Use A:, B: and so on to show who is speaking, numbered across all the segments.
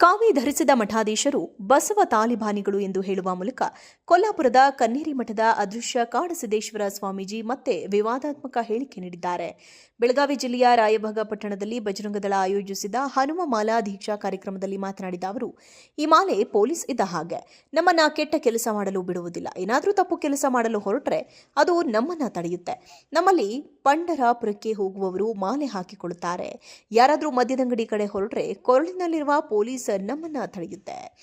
A: ಕಾವಿ ಧರಿಸಿದ ಮಠಾಧೀಶರು ಬಸವ ತಾಲಿಬಾನಿಗಳು ಎಂದು ಹೇಳುವ ಮೂಲಕ ಕೊಲ್ಲಾಪುರದ ಕನ್ನೇರಿ ಮಠದ ಅದೃಶ್ಯ ಕಾಡಸಿದ್ದೇಶ್ವರ ಸ್ವಾಮೀಜಿ ಮತ್ತೆ ವಿವಾದಾತ್ಮಕ ಹೇಳಿಕೆ ನೀಡಿದ್ದಾರೆ. ಬೆಳಗಾವಿ ಜಿಲ್ಲೆಯ ರಾಯಭಾಗ ಪಟ್ಟಣದಲ್ಲಿ ಬಜರಂಗದಳ ಆಯೋಜಿಸಿದ ಹನುಮ ಮಾಲಾ ದೀಕ್ಷಾ ಕಾರ್ಯಕ್ರಮದಲ್ಲಿ ಮಾತನಾಡಿದ ಅವರು, ಈ ಮಾಲೆ ಪೊಲೀಸ್ ಇದ್ದ ಹಾಗೆ. ನಮ್ಮನ್ನ ಕೆಟ್ಟ ಕೆಲಸ ಮಾಡಲು ಬಿಡುವುದಿಲ್ಲ. ಏನಾದರೂ ತಪ್ಪು ಕೆಲಸ ಮಾಡಲು ಹೊರಟ್ರೆ ಅದು ನಮ್ಮನ್ನ ತಡೆಯುತ್ತೆ. ನಮ್ಮಲ್ಲಿ ಪಂಡರಾಪುರಕ್ಕೆ ಹೋಗುವವರು ಮಾಲೆ ಹಾಕಿಕೊಳ್ಳುತ್ತಾರೆ. ಯಾರಾದರೂ ಮದ್ಯದಂಗಡಿ ಕಡೆ ಹೊರಟ್ರೆ ಕೊರಳಿನಲ್ಲಿರುವ ಪೊಲೀಸ್ ನಮ್ಮನ್ನ ತಡೆಯುತ್ತೆ.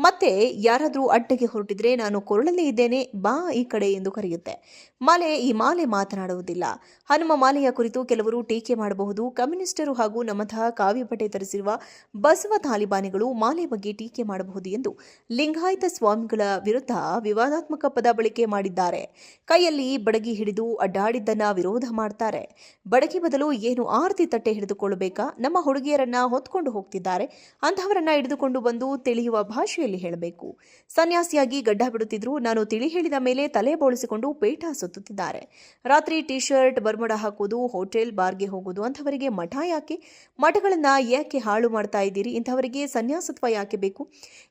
A: ಮತ್ತೆ ಯಾರಾದರೂ ಅಡ್ಡಗೆ ಹೊರಟಿದ್ರೆ ನಾನು ಕೊರಳಲ್ಲೇ ಇದ್ದೇನೆ, ಬಾ ಈ ಕಡೆ ಎಂದು ಕರೆಯುತ್ತೆ. ಮಾಲೆ, ಈ ಮಾಲೆ ಮಾತನಾಡುವುದಿಲ್ಲ. ಹನುಮ ಮಾಲೆಯ ಕುರಿತು ಕೆಲವರು ಟೀಕೆ ಮಾಡಬಹುದು. ಕಮ್ಯುನಿಸ್ಟರು ಹಾಗೂ ನಮ್ಮತಹ ಕಾವ್ಯಪಟೆ ತರಿಸಿರುವ ಬಸವ ತಾಲಿಬಾನಿಗಳು ಮಾಲೆ ಬಗ್ಗೆ ಟೀಕೆ ಮಾಡಬಹುದು ಎಂದು ಲಿಂಗಾಯತ ಸ್ವಾಮಿಗಳ ವಿರುದ್ಧ ವಿವಾದಾತ್ಮಕ ಪದ ಬಳಕೆ ಮಾಡಿದ್ದಾರೆ. ಕೈಯಲ್ಲಿ ಬಡಗಿ ಹಿಡಿದು ಅಡ್ಡಾಡಿದ್ದನ್ನ ವಿರೋಧ ಮಾಡ್ತಾರೆ. ಬಡಗಿ ಬದಲು ಏನು ಆರತಿ ತಟ್ಟೆ ಹಿಡಿದುಕೊಳ್ಳಬೇಕಾ? ನಮ್ಮ ಹುಡುಗಿಯರನ್ನ ಹೊತ್ಕೊಂಡು ಹೋಗ್ತಿದ್ದಾರೆ. ಅಂತಹವರನ್ನ ಹಿಡಿದುಕೊಂಡು ಬಂದು ತಿಳಿಯುವ ಭಾಷೆಯಲ್ಲಿ ಹೇಳಬೇಕು. ಸನ್ಯಾಸಿಯಾಗಿ ಗಡ್ಡ ಬಿಡುತ್ತಿದ್ರು ನಾನು ತಿಳಿ ಹೇಳಿದ ಮೇಲೆ ತಲೆ ಬೋಳಿಸಿಕೊಂಡು ಪೇಟ ಸುತ್ತುತ್ತಿದ್ದಾರೆ. ರಾತ್ರಿ ಟಿ ಶರ್ಟ್ ಬರ್ಮಡ ಹಾಕೋದು ಹೋಟೆಲ್, ಬಾರ್ಗೆ ಹೋಗೋದು ಅಂಥವರಿಗೆ ಮಠ ಯಾಕೆ? ಮಠಗಳನ್ನ ಯಾಕೆ ಹಾಳು ಮಾಡ್ತಾ ಇದ್ದೀರಿ? ಇಂಥವರಿಗೆ ಸನ್ಯಾಸತ್ವ ಯಾಕೆ ಬೇಕು?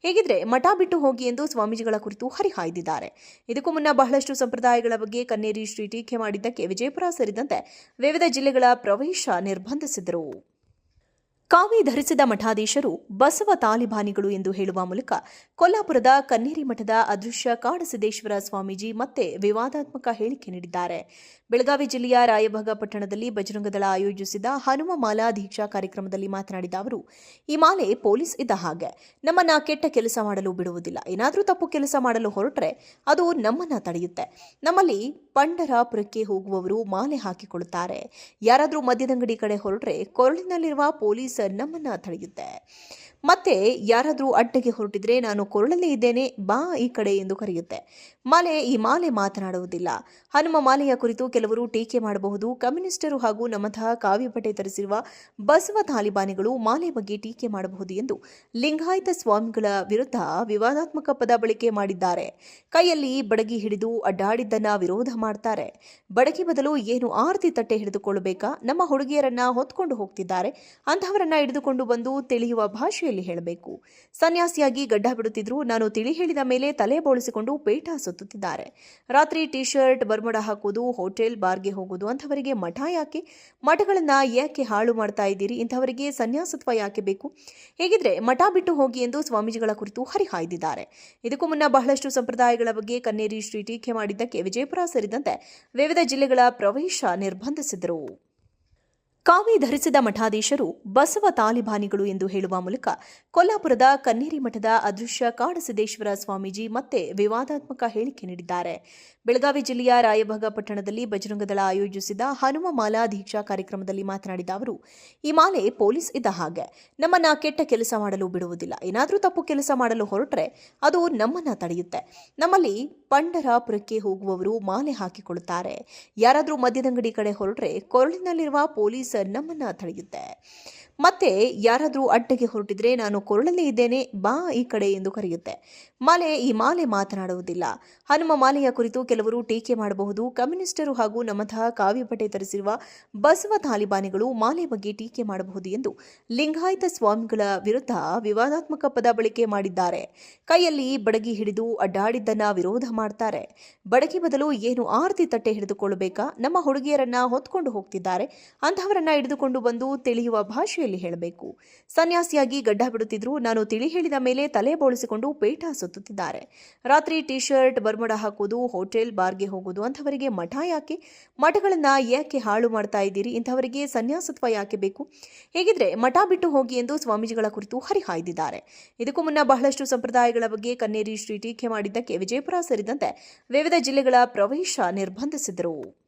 A: ಹೇಗಿದ್ರೆ ಮಠ ಬಿಟ್ಟು ಹೋಗಿ ಎಂದು ಸ್ವಾಮೀಜಿಗಳ ಕುರಿತು ಹರಿಹಾಯ್ದಿದ್ದಾರೆ. ಇದಕ್ಕೂ ಮುನ್ನ ಬಹಳಷ್ಟು ಸಂಪ್ರದಾಯಗಳ ಬಗ್ಗೆ ಕನ್ನೇರಿ ಶ್ರೀ ಟೀಕೆ ಮಾಡಿದ್ದಕ್ಕೆ ವಿಜಯಪುರ ಸೇರಿದಂತೆ ವಿವಿಧ ಜಿಲ್ಲೆಗಳ ಪ್ರವೇಶ ನಿರ್ಬಂಧಿಸಿದರು. ಕಾವಿ ಧರಿಸಿದ ಮಠಾಧೀಶರು ಬಸವ ತಾಲಿಬಾನಿಗಳು ಎಂದು ಹೇಳುವ ಮೂಲಕ ಕೊಲ್ಲಾಪುರದ ಕನ್ನೇರಿ ಮಠದ ಅದೃಶ್ಯ ಕಾಡಸಿದ್ದೇಶ್ವರ ಸ್ವಾಮೀಜಿ ಮತ್ತೆ ವಿವಾದಾತ್ಮಕ ಹೇಳಿಕೆ ನೀಡಿದ್ದಾರೆ. ಬೆಳಗಾವಿ ಜಿಲ್ಲೆಯ ರಾಯಭಾಗ ಪಟ್ಟಣದಲ್ಲಿ ಬಜರಂಗದಳ ಆಯೋಜಿಸಿದ ಹನುಮ ಮಾಲಾ ದೀಕ್ಷಾ ಕಾರ್ಯಕ್ರಮದಲ್ಲಿ ಮಾತನಾಡಿದ ಅವರು, ಈ ಮಾಲೆ ಪೊಲೀಸ್ ಇದ್ದ ಹಾಗೆ, ನಮ್ಮನ್ನ ಕೆಟ್ಟ ಕೆಲಸ ಮಾಡಲು ಬಿಡುವುದಿಲ್ಲ. ಏನಾದರೂ ತಪ್ಪು ಕೆಲಸ ಮಾಡಲು ಹೊರಟ್ರೆ ಅದು ನಮ್ಮನ್ನ ತಡೆಯುತ್ತೆ. ನಮ್ಮಲ್ಲಿ ಪಂಡರಾಪುರಕ್ಕೆ ಹೋಗುವವರು ಮಾಲೆ ಹಾಕಿಕೊಳ್ಳುತ್ತಾರೆ. ಯಾರಾದರೂ ಮದ್ಯದಂಗಡಿ ಕಡೆ ಹೊರಟ್ರೆ ಕೊರಳಿನಲ್ಲಿರುವ ಪೊಲೀಸ್ ನಮ್ಮನ್ನ ತಡೆಯುತ್ತೆ. ಮತ್ತೆ ಯಾರಾದರೂ ಅಡ್ಡಗೆ ಹೊರಟಿದ್ರೆ ನಾನು ಕೊರಳಲ್ಲೇ ಇದ್ದೇನೆ, ಬಾ ಈ ಕಡೆ ಎಂದು ಕರೆಯುತ್ತೆ. ಮಾಲೆ, ಈ ಮಾಲೆ ಮಾತನಾಡುವುದಿಲ್ಲ. ಹನುಮ ಮಾಲೆಯ ಕುರಿತು ಕೆಲವರು ಟೀಕೆ ಮಾಡಬಹುದು. ಕಮ್ಯುನಿಸ್ಟರು ಹಾಗೂ ನಮ್ಮಂತಹ ಕಾವ್ಯಪಟೆ ತರಿಸಿರುವ ಬಸವ ತಾಲಿಬಾನಿಗಳು ಮಾಲೆ ಬಗ್ಗೆ ಟೀಕೆ ಮಾಡಬಹುದು ಎಂದು ಲಿಂಗಾಯತ ಸ್ವಾಮಿಗಳ ವಿರುದ್ಧ ವಿವಾದಾತ್ಮಕ ಪದ ಬಳಕೆ ಮಾಡಿದ್ದಾರೆ. ಕೈಯಲ್ಲಿ ಬಡಗಿ ಹಿಡಿದು ಅಡ್ಡಾಡಿದ್ದನ್ನ ವಿರೋಧ ಮಾಡ್ತಾರೆ. ಬಡಗಿ ಬದಲು ಏನು ಆರತಿ ತಟ್ಟೆ ಹಿಡಿದುಕೊಳ್ಳಬೇಕಾ? ನಮ್ಮ ಹುಡುಗಿಯರನ್ನ ಹೊತ್ಕೊಂಡು ಹೋಗ್ತಿದ್ದಾರೆ. ಅಂತಹವರನ್ನ ಹಿಡಿದುಕೊಂಡು ಬಂದು ತಿಳಿಯುವ ಭಾಷೆಯಲ್ಲಿ ಹೇಳಬೇಕು. ಸನ್ಯಾಸಿಯಾಗಿ ಗಡ್ಡ ಬಿಡುತ್ತಿದ್ರು ನಾನು ತಿಳಿ ಹೇಳಿದ ಮೇಲೆ ತಲೆ ಬೋಳಿಸಿಕೊಂಡು ಪೇಟ ಸುತ್ತುತ್ತಿದ್ದಾರೆ. ರಾತ್ರಿ ಟಿ ಶರ್ಟ್ ಬರ್ಮಡ ಹಾಕುವುದು, ಹೋಟೆಲ್, ಬಾರ್ಗೆ ಹೋಗುವುದು ಅಂಥವರಿಗೆ ಮಠ ಯಾಕೆ? ಮಠಗಳನ್ನ ಯಾಕೆ ಹಾಳು ಮಾಡ್ತಾ ಇದ್ದೀರಿ? ಇಂಥವರಿಗೆ ಸನ್ಯಾಸತ್ವ ಯಾಕೆ ಬೇಕು? ಹೇಗಿದ್ರೆ ಮಠ ಬಿಟ್ಟು ಹೋಗಿ ಎಂದು ಸ್ವಾಮೀಜಿಗಳ ಕುರಿತು ಹರಿಹಾಯ್ದಿದ್ದಾರೆ. ಇದಕ್ಕೂ ಮುನ್ನ ಬಹಳಷ್ಟು ಸಂಪ್ರದಾಯಗಳ ಬಗ್ಗೆ ಕನ್ನೇರಿ ಶ್ರೀ ಟೀಕೆ ಮಾಡಿದ್ದಕ್ಕೆ ವಿಜಯಪುರ ಸೇರಿದಂತೆ ವಿವಿಧ ಜಿಲ್ಲೆಗಳ ಪ್ರವೇಶ ನಿರ್ಬಂಧಿಸಿದರು. ಕಾವಿ ಧರಿಸಿದ ಮಠಾಧೀಶರು ಬಸವ ತಾಲಿಬಾನಿಗಳು ಎಂದು ಹೇಳುವ ಮೂಲಕ ಕೊಲ್ಲಾಪುರದ ಕನ್ನೇರಿ ಮಠದ ಅದೃಶ್ಯ ಕಾಡಸಿದ್ದೇಶ್ವರ ಸ್ವಾಮೀಜಿ ಮತ್ತೆ ವಿವಾದಾತ್ಮಕ ಹೇಳಿಕೆ ನೀಡಿದ್ದಾರೆ. ಬೆಳಗಾವಿ ಜಿಲ್ಲೆಯ ರಾಯಭಾಗ ಪಟ್ಟಣದಲ್ಲಿ ಬಜರಂಗದಳ ಆಯೋಜಿಸಿದ ಹನುಮ ಮಾಲಾ ದೀಕ್ಷಾ ಕಾರ್ಯಕ್ರಮದಲ್ಲಿ ಮಾತನಾಡಿದ ಅವರು, ಈ ಮಾಲೆ ಪೊಲೀಸ್ ಇದ್ದ ಹಾಗೆ. ನಮ್ಮನ್ನ ಕೆಟ್ಟ ಕೆಲಸ ಮಾಡಲು ಬಿಡುವುದಿಲ್ಲ. ಏನಾದರೂ ತಪ್ಪು ಕೆಲಸ ಮಾಡಲು ಹೊರಟ್ರೆ ಅದು ನಮ್ಮನ್ನ ತಡೆಯುತ್ತೆ. ನಮ್ಮಲ್ಲಿ ಪಂಡರಾಪುರಕ್ಕೆ ಹೋಗುವವರು ಮಾಲೆ ಹಾಕಿಕೊಳ್ಳುತ್ತಾರೆ. ಯಾರಾದರೂ ಮದ್ಯದಂಗಡಿ ಕಡೆ ಹೊರಟ್ರೆ ಕೊರಳಿನಲ್ಲಿರುವ ಪೊಲೀಸ್ ನಮ್ಮನ್ನ ತಡೆಯುತ್ತೆ. ಮತ್ತೆ ಯಾರಾದರೂ ಅಡ್ಡಗೆ ಹೊರಟಿದ್ರೆ ನಾನು ಕೊರಳಲ್ಲೇ ಇದ್ದೇನೆ, ಬಾ ಈ ಕಡೆ ಎಂದು ಕರೆಯುತ್ತೆ. ಮಾಲೆ, ಈ ಮಾಲೆ ಮಾತನಾಡುವುದಿಲ್ಲ. ಹನುಮ ಮಾಲೆಯ ಕುರಿತು ಕೆಲವರು ಟೀಕೆ ಮಾಡಬಹುದು. ಕಮ್ಯುನಿಸ್ಟರು ಹಾಗೂ ನಮ್ಮಂತಹ ಕಾವ್ಯಪಟೆ ತರಿಸಿರುವ ಬಸವ ತಾಲಿಬಾನಿಗಳು ಮಾಲೆ ಬಗ್ಗೆ ಟೀಕೆ ಮಾಡಬಹುದು ಎಂದು ಲಿಂಗಾಯತ ಸ್ವಾಮಿಗಳ ವಿರುದ್ಧ ವಿವಾದಾತ್ಮಕ ಪದ ಬಳಕೆ ಮಾಡಿದ್ದಾರೆ. ಕೈಯಲ್ಲಿ ಬಡಗಿ ಹಿಡಿದು ಅಡ್ಡಾಡಿದ್ದನ್ನ ವಿರೋಧ ಮಾಡ್ತಾರೆ. ಬಡಗಿ ಬದಲು ಏನು ಆರತಿ ತಟ್ಟೆ ಹಿಡಿದುಕೊಳ್ಳಬೇಕಾ? ನಮ್ಮ ಹುಡುಗಿಯರನ್ನ ಹೊತ್ಕೊಂಡು ಹೋಗ್ತಿದ್ದಾರೆ. ಅಂತಹವರನ್ನ ಹಿಡಿದುಕೊಂಡು ಬಂದು ತಿಳಿಯುವ ಭಾಷೆಯಲ್ಲಿ ಹೇಳಬೇಕು. ಸನ್ಯಾಸಿಯಾಗಿ ಗಡ್ಡ ಬಿಡುತ್ತಿದ್ರು ನಾನು ತಿಳಿ ಹೇಳಿದ ಮೇಲೆ ತಲೆ ಬೋಳಿಸಿಕೊಂಡು ಪೇಟ ಸುತ್ತುತ್ತಿದ್ದಾರೆ. ರಾತ್ರಿ ಟಿ ಶರ್ಟ್ ಬರ್ಮಡ ಹಾಕೋದು ಹೋಟೆಲ್, ಬಾರ್ಗೆ ಹೋಗೋದು ಅಂಥವರಿಗೆ ಮಠ ಯಾಕೆ? ಮಠಗಳನ್ನ ಯಾಕೆ ಹಾಳು ಮಾಡ್ತಾ ಇದ್ದೀರಿ? ಇಂಥವರಿಗೆ ಸನ್ಯಾಸತ್ವ ಯಾಕೆ ಬೇಕು? ಹೇಗಿದ್ರೆ ಮಠ ಬಿಟ್ಟು ಹೋಗಿ ಎಂದು ಸ್ವಾಮೀಜಿಗಳ ಕುರಿತು ಹರಿಹಾಯ್ದಿದ್ದಾರೆ. ಇದಕ್ಕೂ ಮುನ್ನ ಬಹಳಷ್ಟು ಸಂಪ್ರದಾಯಗಳ ಬಗ್ಗೆ ಕನ್ನೇರಿ ಶ್ರೀ ಟೀಕೆ ಮಾಡಿದ್ದಕ್ಕೆ ವಿಜಯಪುರ ಸೇರಿದಂತೆ ವಿವಿಧ ಜಿಲ್ಲೆಗಳ ಪ್ರವೇಶ ನಿರ್ಬಂಧಿಸಿದರು.